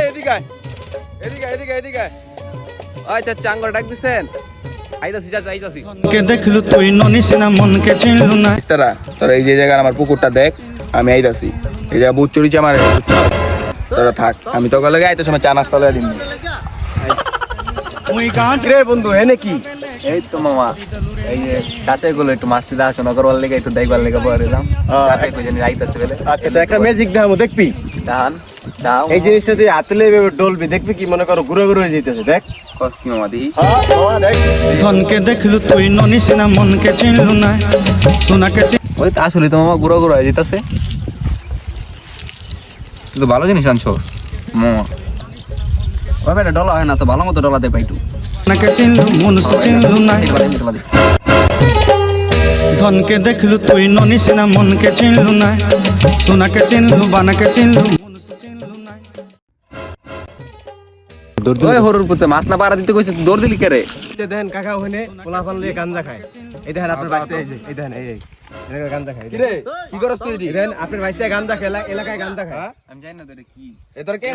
এই এদিকে আয়। এদিকে আয়, এদিকে আয়, এদিকে আচ্ছা চাঙ্গর ডাক দিছেন। আইতাছি চাচা আইতাছি। কে দেখলু তুই? ননিস না মনকে চিনলু না। তারা তোরা এই যে জায়গায় আমার পুকুরটা দেখ আমি আইতাছি। এই জায়গা বুট চুরিছে আমার তোরা থাক আমি তো গেলে আইতে সময় চা নাস্তা লয়ে দিন। রে বন্ধু হেনে কি? এই তো মামা এই যে চাচা গুলো একটু মাছটি দেখাশোনা করবার লেগে একটু দেখবার লেগে পরে এলাম চাচা কই জানি আইতাছে বলে। আচ্ছা একটা ম্যাজিক দেখবি? দান দাও এই জিনিসটা তুই হাতলে ডলবি দেখবি কি মনে করো ঘুরে ঘুরে হয়ে যেতেছে দেখ মামা দিই ধনকে দেখলু তুই ননিস না মনকে চিনলু না। সোনাকে ওই তো আসলে তো মামা গুঁড়ো গুঁড়ো হয়ে যেতেছে কিন্তু ভালো জিনিস আনছোস মামা। ওই বেটা ডলা হয় না তো ভালো মতো ডলা দে পাইটু সোনাকে চিনলু মনুষ চিনলু না। ধনকে দেখলু তুই ননিস না মনকে চিনলু না সোনাকে চিনলু বানাকে চিনলু ওই হরুর পুতে মাছ না পাড়া দিতে কইছে দৌড় দিলি দেখেন কাকা ওখানে পোলা পান লিয়ে গাঞ্জা খায় এই দেখেন আপনার বাড়িতে এই যে এই দেখেন এই এই এলাকায় গাঞ্জা রে কি করছ তুই দেখেন আপনার বাড়িতে গাঞ্জা খেলা এলাকায় গাঞ্জা খায় আমি জানি না তো কি এ তোর কে